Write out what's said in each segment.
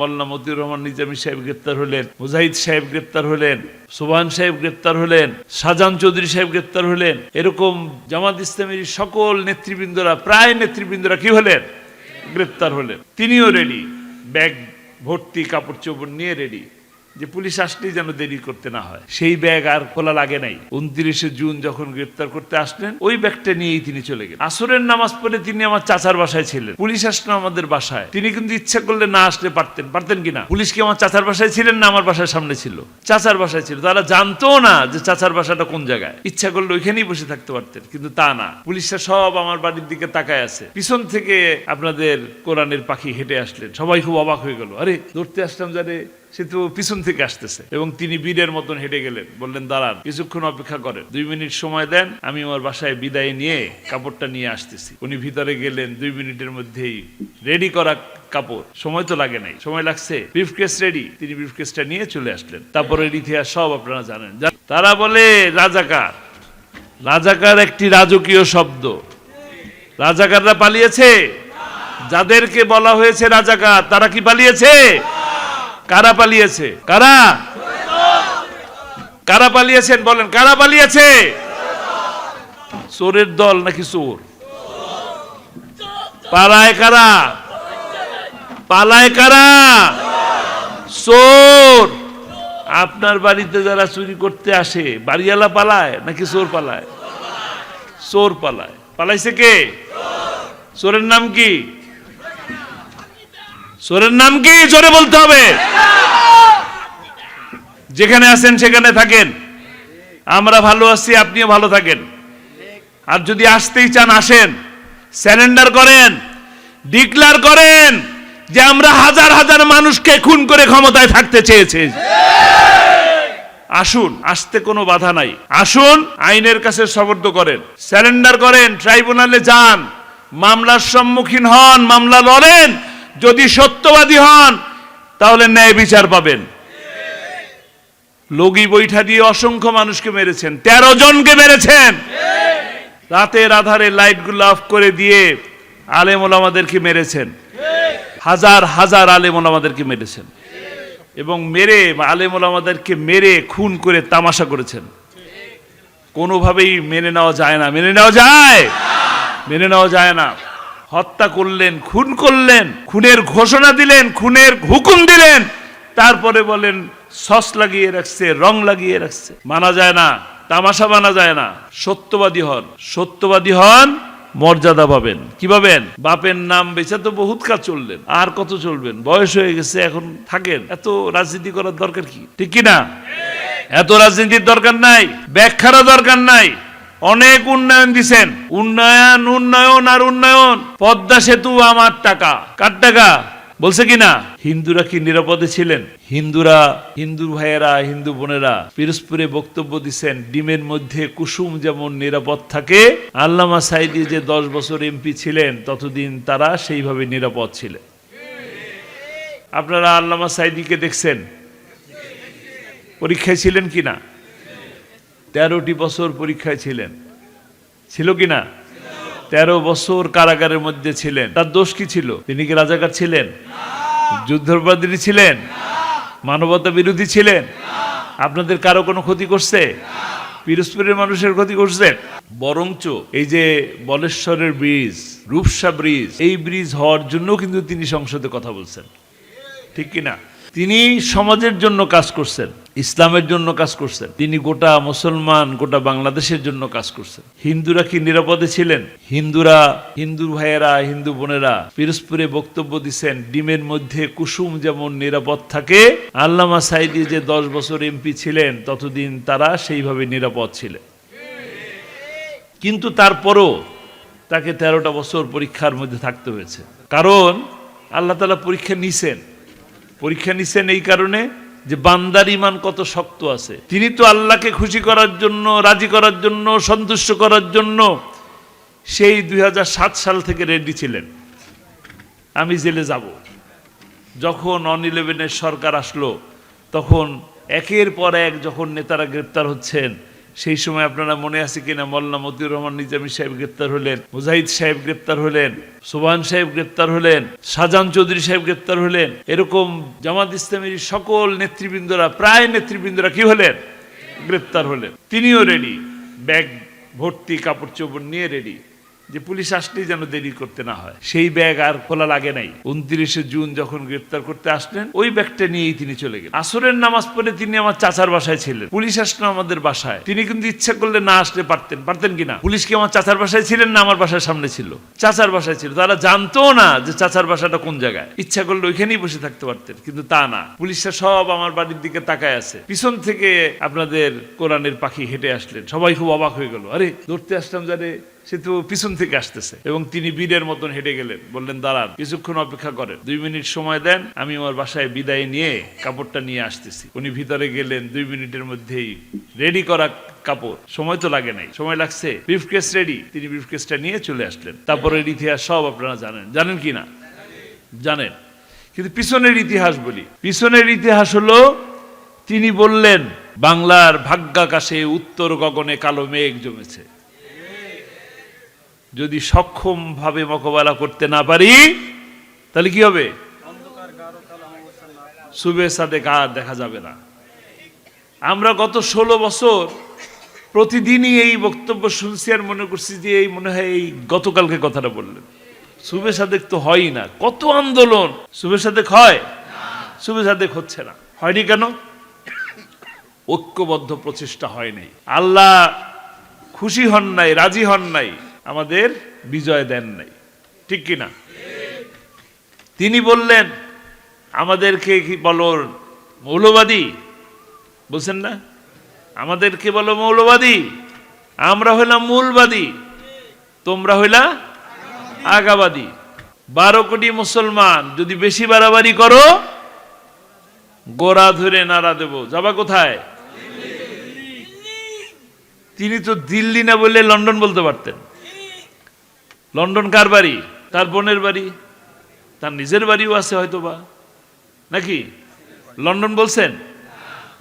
মোল্লা মতিউর রহমান নিজামী সাহেব গ্রেপ্তার হলেন, মুজাহিদ সাহেব গ্রেপ্তার হলেন, সুবহান সাহেব গ্রেপ্তার হলেন, শাহজাহান চৌধুরী সাহেব গ্রেপ্তার হলেন, এরকম জামাত ইসলামের সকল নেতৃবৃন্দরা, প্রায় নেতৃবৃন্দরা কি হলেন? গ্রেপ্তার হলেন। তিনিও রেডি ব্যাগ, ভর্তি কাপড় চোপড় নিয়ে রেডি যে পুলিশ আসলেই যেন দেরি করতে না হয়। সেই ব্যাগ আর খোলা লাগে নাই। উনত্রিশে জুন যখন গ্রেপ্তার করতে আসলেন, ওই ব্যাগটা নিয়েই তিনি চলে গেলেন। আসরের নামাজ পড়ে তিনি আমার চাচার বাসায় ছিলেন। পুলিশ আসলো আমাদের বাসায়। তিনি কিন্তু ইচ্ছা করলে না আসলে পারতেন। পারতেন কিনা পুলিশ কি আমার চাচার বাসায় ছিলেন না আমার বাসার সামনে ছিল? চাচার বাসায় ছিল। তারা জানতো না যে চাচার বাসাটা কোন জায়গায়। ইচ্ছা করলে ওইখানেই বসে থাকতে পারতেন, কিন্তু তা না। পুলিশরা সব আমার বাড়ির দিকে তাকায় আছে। পিছন থেকে আপনাদের কোরআনের পাখি হেঁটে আসলেন। সবাই খুব অবাক হয়ে গেল। আরে, ধরতে আসলাম জানে সে তো পিছন থেকে আসতেছে। এবং তিনি বীরের মতন হেঁটে গেলেন। বললেন, দাঁড়ান, কিছুক্ষণ অপেক্ষা করেন। দুই মিনিট সময় দেন, আমি আমার বাসায় বিদায় নিয়ে কাপড়টা নিয়ে আসতেছি। উনি ভিতরে গেলেন, দুই মিনিটের মধ্যেই রেডি করা কাপড়। সময় তো লাগে নাই। সময় লাগছে ব্রিফকেস রেডি তিনি ব্রিফকেসটা নিয়ে চলে আসলেন। তারপরে ইতিহাস সব আপনারা জানেন। তারা বলে, রাজাকার। রাজাকার একটি রাজকীয় শব্দ। রাজাকাররা পালিয়েছে? যাদেরকে বলা হয়েছে রাজাকার, তারা কি পালিয়েছে? কারা পালিয়েছে? কারা? কারা পালিয়েছেন বলেন, কারা পালিয়েছে? চোরের দল নাকি চোর? পালায় কারা? পালায় কারা? চোর! আপনার বাড়িতে যারা চুরি করতে আসে, বাড়িওয়ালা পালায় নাকি চোর পালায়? চোর পালায়। পালাইছে কে? চোরের নাম কি? চোরের নাম কি? জোরে বলতে হবে। যেখানে আছেন সেখানে থাকেন। আমরা ভালো আছি, আপনিও ভালো থাকেন। আর যদি আসতেই চান, আসেন। স্যালেন্ডার করেন, ডিক্লার করেন যে আমরা হাজার হাজার মানুষকে খুন করে ক্ষমতায় থাকতে চেয়েছি। আসুন, আসতে কোনো বাধা নাই। আসুন, আইনের কাছে সবর্দ করেন। স্যালেন্ডার করেন, ট্রাইব্যুনালে যান। মামলার সম্মুখীন হন, মামলা লড়েন। যদি সত্যবাদী হন, তাহলে ন্যায় বিচার পাবেন। লগি বৈঠা দিয়ে অসংখ্য মানুষকে মেরেছেন, তেরো জনকে মেরেছেন। রাতের আধারে লাইটগুলো অফ করে দিয়ে আলেমুল আমাদেরকে মেরেছেন। হাজার হাজার আলেমুল আমাদেরকে মেরেছেন। এবং মেরে, আলেমুল আমাদেরকে মেরে, খুন করে তামাশা করেছেন। কোনোভাবেই মেনে নেওয়া যায় না। মেনে নেওয়া যায়? মেনে নেওয়া যায় না। হত্যা করলেন, খুন করলেন, খুনের ঘোষণা দিলেন, খুনের হুকুম দিলেন, তারপরে বলেন, সস লাগিয়ে রাখছে, রং লাগিয়ে রাখছে। মানা যায় না, তামাশা মানা যায় না। সত্যবাদী হন সত্যবাদী হন, মর্যাদা পাবেন। কি পাবেন? বাপের নাম বেচে তো বহুত কাজ চললেন। আর কত চলবেন? বয়স হয়ে গেছে, এখন থাকেন। এত রাজনীতি করার দরকার কি? ঠিক কি না এত রাজনীতির দরকার নাই, ব্যাখ্যারও দরকার নাই। অনেক উন্নয়ন দিছেন। উন্নয়ন উন্নয়ন আর উন্নয়ন। পদ্মা সেতু আমার টাকা। কার টাকা? বলছে কি না? হিন্দুরা কি নিরাপদে ছিলেন? হিন্দুরা, হিন্দু ভাইয়েরা, হিন্দু বোনেরা পিরোজপুরে বক্তব্য দিচ্ছেন ডিমের মধ্যে কুসুম যেমন নিরাপদ থাকে, আল্লামা সাইদি যে দশ বছর এমপি ছিলেন, ততদিন তারা সেইভাবে নিরাপদ ছিলেন। আপনারা আল্লামা সাইদিকে দেখছেন? পরীক্ষায় ছিলেন কি না? তেরোটি বছর পরীক্ষায় ছিলেন। ছিল কি না? তেরো বছর কারাগারের মধ্যে ছিলেন। তার দোষ কি ছিল? তিনি কি রাজাকার ছিলেন? যুদ্ধবাদী ছিলেন? মানবতা বিরোধী ছিলেন? আপনাদের কারও কোনো ক্ষতি করছে? পিরোজপুরের মানুষের ক্ষতি করছে? বরঞ্চ এই যে বলেশ্বরের ব্রিজ, রূপসা ব্রিজ, এই ব্রিজ হওয়ার জন্য কিন্তু তিনি সংসদে কথা বলছেন। ঠিক কিনা তিনি সমাজের জন্য কাজ করছেন, ইসলামের জন্য কাজ করছেন, তিনি গোটা মুসলমান, গোটা বাংলাদেশের জন্য কাজ করছেন। হিন্দুরা কি নিরাপদে ছিলেন? হিন্দুরা, হিন্দু ভাইয়েরা, হিন্দু বোনেরা পিরোজপুরে বক্তব্য দিচ্ছেন ডিমের মধ্যে কুসুম যেমন নিরাপদ থাকে, আল্লামা সাইদি যে দশ বছর এমপি ছিলেন, ততদিন তারা সেইভাবে নিরাপদ ছিলেন। কিন্তু তারপরও তাকে তেরোটা বছর পরীক্ষার মধ্যে থাকতে হয়েছে। কারণ আল্লাহ তালা পরীক্ষা নিছেন। পরীক্ষা নিছেন এই কারণে যে বান্দার ইমান কত শক্ত আছে। তিনি তো আল্লাহকে খুশি করার জন্য, রাজি করার জন্য, সন্তুষ্ট করার জন্য সেই দুই হাজার সাত সাল থেকে রেডি ছিলেন। আমি জেলে যাব। যখন অন ইলেভেনের সরকার আসলো, তখন একের পর এক যখন নেতারা গ্রেপ্তার হচ্ছেন সেই সময় আপনারা মনে আছে কিনা মোল্লা মতিউর রহমান নিজামী সাহেব গ্রেপ্তার হলেন, মুজাহিদ সাহেব গ্রেপ্তার হলেন সুবান সাহেব গ্রেপ্তার হলেন, শাহজাহান চৌধুরী সাহেব গ্রেপ্তার হলেন, এরকম জামাত ইসলামের সকল নেতৃবৃন্দরা, প্রায় নেতৃবৃন্দরা কি হলেন? গ্রেপ্তার হলেন। তিনিও রেডি ব্যাগ, ভর্তি কাপড় চোপড় নিয়ে রেডি যে পুলিশ আসলেই যেন দেরি করতে না হয়। সেই ব্যাগ আর খোলা লাগে নাই। উনত্রিশে জুন যখন গ্রেপ্তার করতে আসলেন, ওই ব্যাগটা নিয়েই তিনি চলে গেলেন। আসরের নামাজ পড়ে তিনি আমার চাচার বাসায় ছিলেন। পুলিশ আসলো আমাদের বাসায়। তিনি কিন্তু ইচ্ছা করলে না আসলে পারতেন। পারতেন কিনা পুলিশ কি আমার চাচার বাসায় ছিলেন না আমার বাসার সামনে ছিল? চাচার বাসায় ছিল। তারা জানতো না যে চাচার বাসাটা কোন জায়গায়। ইচ্ছা করলে ওইখানেই বসে থাকতে পারতেন, কিন্তু তা না। পুলিশরা সব আমার বাড়ির দিকে তাকায় আছে। পিছন থেকে আপনাদের কোরআনের পাখি হেঁটে আসলেন। সবাই খুব অবাক হয়ে গেল। আরে, ধরতে আসলাম যারে সে তো পিছন থেকে আসতেছে। এবং তিনি বীরের মতন হেঁটে গেলেন। বললেন, দাঁড়ান, কিছুক্ষণ অপেক্ষা করেন। দুই মিনিট সময় দেন, আমি আমার বাসায় বিদায় নিয়ে কাপড়টা নিয়ে আসতেছি। উনি ভিতরে গেলেন, দুই মিনিটের মধ্যেই। রেডি করা কাপড়। সময় তো লাগে নাই। সময় লাগছে। Briefcase ready. তিনি ব্রিফকেসটা নিয়ে চলে আসলেন। তারপরের ইতিহাস সব আপনারা জানেন। জানেন কি না? জানেন। কিন্তু পিছনের ইতিহাস বলি। পিছনের ইতিহাস হলো, তিনি বললেন, বাংলার ভাগ্যাকাশে উত্তর গগনে কালো মেঘ জমেছে। যদি সক্ষম ভাবে মোকাবেলা করতে না পারি, তাহলে কি হবে? শুভে সাদে আর দেখা যাবে না। আমরা গত ষোলো বছর প্রতিদিনই এই বক্তব্য শুনছি আর মনে করছি যে এই মনে হয় এই গতকালকে কথাটা বললেন। শুভে সাদেক তো হয়ই না। কত আন্দোলন শুভে সাদেক হয়? শুভে সাদেক হচ্ছে না। হয়নি কেন? ঐক্যবদ্ধ প্রচেষ্টা হয় নাই। আল্লাহ খুশি হন নাই, রাজি হন নাই। আমাদের বিজয় দেন নাই। ঠিক কি না তিনি বললেন, আমাদেরকে কি বলো মৌলবাদী? বলছেন না? আমাদেরকে বলো মৌলবাদী। আমরা হইলাম মূলবাদী। তোমরা হইলা আগাবাদী। বারো কোটি মুসলমান, যদি বেশি বাড়াবাড়ি করো, গোড়া ধরে নাড়া দেব। যাবা কোথায়? তিনি তো দিল্লি না বললে লন্ডন বলতে পারতেন। লন্ডন কার বাড়ি? তার বোনের বাড়ি? তার নিজের বাড়িও আছে হয়তো বা নাকি? লন্ডন বলছেন?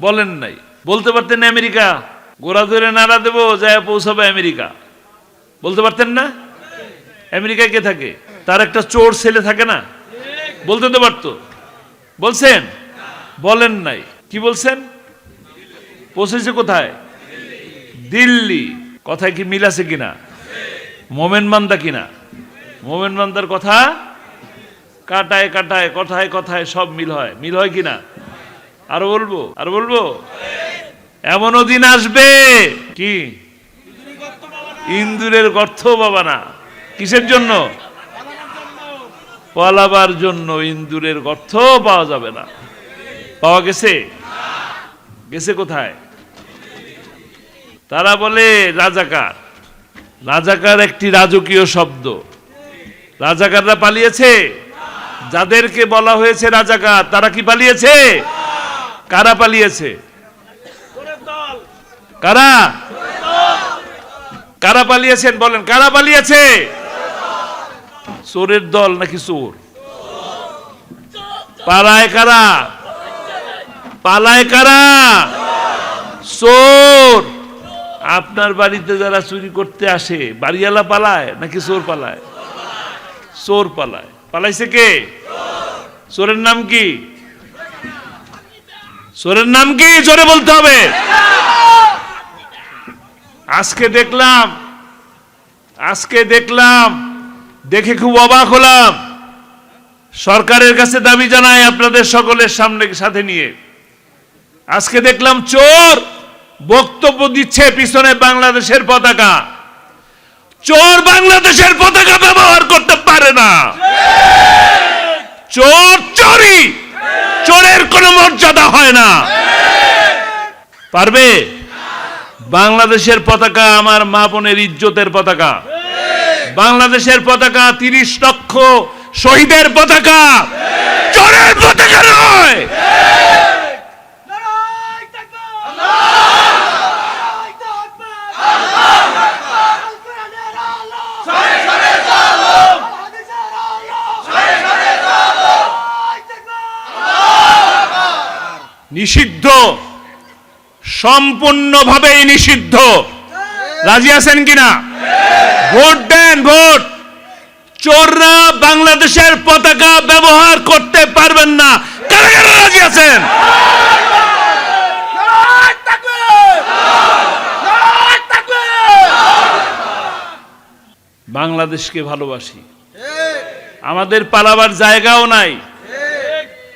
বলেন নাই। বলতে পারতেন না আমেরিকা? গোড়া ধরে নাড়া দেবো, যায় পৌঁছাবে আমেরিকা। বলতে পারতেন না? আমেরিকায় কে থাকে? তার একটা চোর ছেলে থাকে না? বলতে তো পারতো। বলছেন? বলেন নাই। কি বলছেন? পৌঁছেছে কোথায়? দিল্লি। কথায় কি মিল আছে কিনা? মোমেন মান্দা কিনা? মোমেন মান্দার কথা? কাটায় কাটায়, কথায় কথায় সব মিল হয়। মিল হয় কিনা? আরও বলব? আরও বলব? এমনও দিন আসবে। কি? ইন্দুরের গর্থ বাবা না। কিসের জন্য? পালাবার জন্য ইন্দুরের গর্থ পাওয়া যাবে না। পাওয়া গেছে? গেছে কোথায়? তারা বলে, রাজাকার। রাজাকার একটি রাজকীয় শব্দ। রাজাকাররা পালিয়েছে? যাদেরকে বলা হয়েছে রাজাকার, তারা কি পালিয়েছে? কারা পালিয়েছে? কারা? কারা পালিয়েছেন বলেন, কারা পালিয়েছে? চোরের দল নাকি চোর? পালায় কারা? পালায় কারা? চোর! আপনার বাড়িতে যারা চুরি করতে আসে, বাড়িওয়ালা পালায় নাকি চোর পালায়? চোর পালায়। পালাইছে কে? চোরের নাম কি? চোরের নাম কি? জোরে বলতে হবে। আজকে দেখলাম আজকে দেখলাম, দেখে খুব অবাক হলাম। সরকারের কাছে দাবি জানাই আপনাদের সকলের সামনে, সাথে নিয়ে। আজকে দেখলাম চোর বক্তব্য দিচ্ছে পিছনে বাংলাদেশের পতাকা। চোর বাংলাদেশের পতাকা ব্যবহার করতে পারে না। চোর চোরি চোরের কোনো মর্যাদা হয় না। পারবে? বাংলাদেশের পতাকা আমার মা বোনের ইজ্জতের পতাকা। বাংলাদেশের পতাকা তিরিশ লক্ষ শহীদের পতাকা। চোরের পতাকা নয়। সম্পূর্ণভাবেই নিষিদ্ধ। রাজি আছেন কিনা? ভোট দেন, ভোট। চোররা বাংলাদেশের পতাকা ব্যবহার করতে পারবেন না। কারা কারা রাজি আছেন? বাংলাদেশকে ভালোবাসি। আমাদের পালাবার জায়গাও নাই।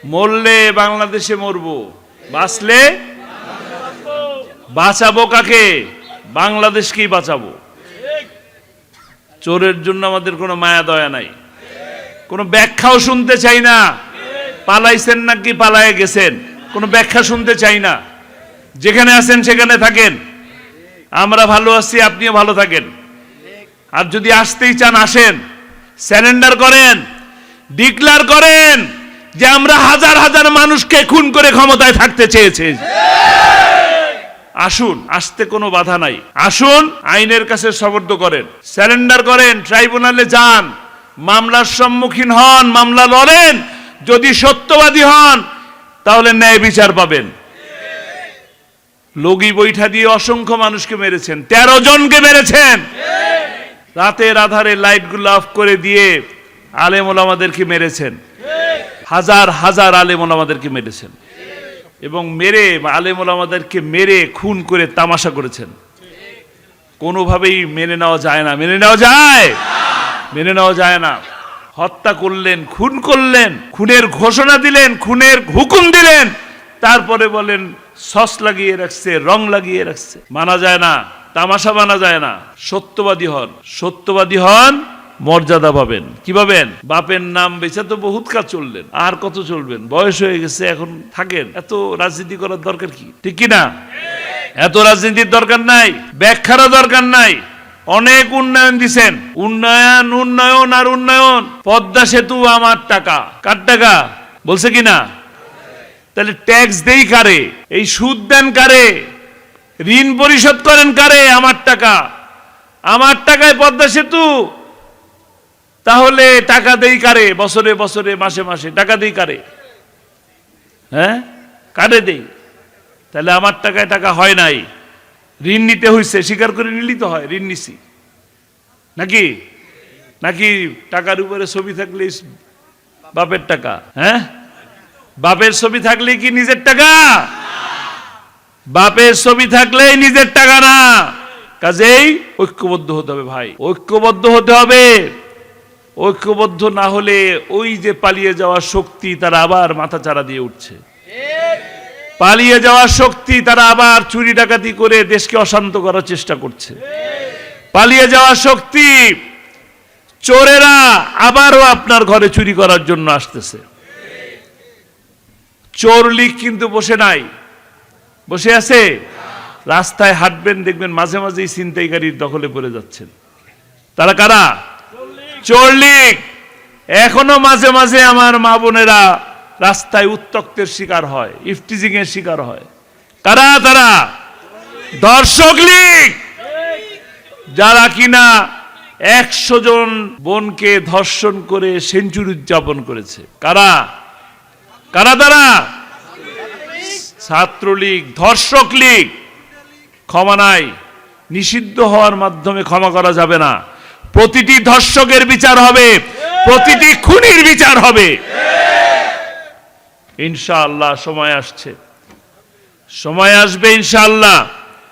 মরলে বাংলাদেশে মরবো। বাঁচলে বাঁচাবো কাকে? বাংলাদেশকেই বাঁচাবো? চোরের জন্য আমাদের কোনো মায়া দয়া নাই। কোনো ব্যাখ্যাও শুনতে চাই না। পালাইছেন নাকি পালায় গেছেন? কোনো ব্যাখ্যা শুনতে চাই না। যেখানে আছেন সেখানে থাকেন। আমরা ভালো আছি, আপনিও ভালো থাকেন। আর যদি আসতেই চান, আসেন। স্যারেন্ডার করেন, ডিক্লার করেন যে আমরা হাজার হাজার মানুষকে খুন করে ক্ষমতায় থাকতে চেয়েছে। আসুন, আসতে কোনো বাধা নাই। আসুন, আইনের কাছে সবর্দ করেন। স্যারেন্ডার করেন ট্রাইব্যুনালে যান। মামলার সম্মুখীন হন, মামলা লড়েন। যদি সত্যবাদী হন, তাহলে ন্যায় বিচার পাবেন। লগি বৈঠা দিয়ে অসংখ্য মানুষকে মেরেছেন। তেরো জনকে মেরেছেন। রাতের আধারে লাইটগুলো অফ করে দিয়ে আলেম মেরেছেন। হাজার হাজার আলেম ওলামাদেরকে মেরেছেন। এবং মেরে আলেম ওলামাদেরকে মেরে, খুন করে তামাশা করেছেন। কোনোভাবেই মেনে নেওয়া যায় না। মেনে নেওয়া যায়? মেনে নেওয়া যায় না। হত্যা করলেন, খুন করলেন, খুনের ঘোষণা দিলেন, খুনের হুকুম দিলেন, তারপরে বলেন, সস লাগিয়ে রাখছে, রং লাগিয়ে রাখছে। মানা যায় না, তামাশা মানা যায় না। সত্যবাদী হন। সত্যবাদী হন মর্যাদা পাবেন। কি পাবেন? বাপের নাম বেচে তো বহুত কাজ চললেন। আর কত চলবেন? বয়স হয়ে গেছে, এখন থাকেন। এত রাজনীতি করার দরকার কি? ঠিক কি না এত রাজনীতির দরকার নাই, ব্যাখ্যারও দরকার নাই। অনেক উন্নয়ন দিছেন। উন্নয়ন উন্নয়ন আর উন্নয়ন। পদ্মা সেতু আমার টাকা। কার টাকা? বলছে কি না তাহলে ট্যাক্স দেই কারে? এই সুদ দেন কারে? ঋণ পরিশোধ করেন কারে? আমার টাকা। আমার টাকায় পদ্মা সেতু। তাহলে টাকা দেই কারে? বছরে বছরে, মাসে মাসে। টাকা দেই কারে? হ্যাঁ? কারে দেই? তাহলে আমার টাকায় টাকা হয় নাই। ঋণ নিতে হয়েছে স্বীকার করে নিলেই তো হয়, ঋণ নিছি। নাকি? নাকি টাকার উপরে ছবি থাকলে বাপের টাকা হ্যাঁ? বাপের ছবি থাকলে কি নিজের টাকা? বাপের ছবি থাকলেই নিজের টাকা না। কাজেই ঐক্যবদ্ধ হতে হবে ভাই। ঐক্যবদ্ধ হতে হবে। ঐক্যবদ্ধ না হলে ওই যে পালিয়ে যাওয়ার শক্তি তারা আবার মাথা চারা দিয়ে উঠছে। পালিয়ে যাওয়ার শক্তি তারা আবার চুরি ডাকাতি করে দেশকে অশান্ত করার চেষ্টা করছে। পালিয়ে যাওয়ার শক্তি চোরেরা আবারও আপনার ঘরে চুরি করার জন্য আসতেছে। চোর লীগ কিন্তু বসে নাই। বসে আছে? রাস্তায় হাঁটবেন, দেখবেন মাঝে মাঝেই ছিনতাইকারীর দখলে পড়ে যাচ্ছেন। তারা কারা? চোর লীগ এখনও মাঝে মাঝে আমার মা বোনেরা রাস্তায় উত্তক্তের শিকার হয় ইফটিজিং এর শিকার হয়। কারা তারা, দর্শক লীগ! যারা কিনা একশো জন বোনকে ধর্ষণ করে সেঞ্চুরি উদযাপন করেছে। কারা? কারা তারা? ছাত্রলীগ, ধর্ষক লীগ। ক্ষমা নাই, নিষিদ্ধ হওয়ার মাধ্যমে ক্ষমা করা যাবে না। প্রতিটি ধর্ষকের বিচার হবে প্রতিটি খুনির বিচার হবে। ইনশাআল্লাহ সময় আসছে। সময় আসবে ইনশাআল্লাহ।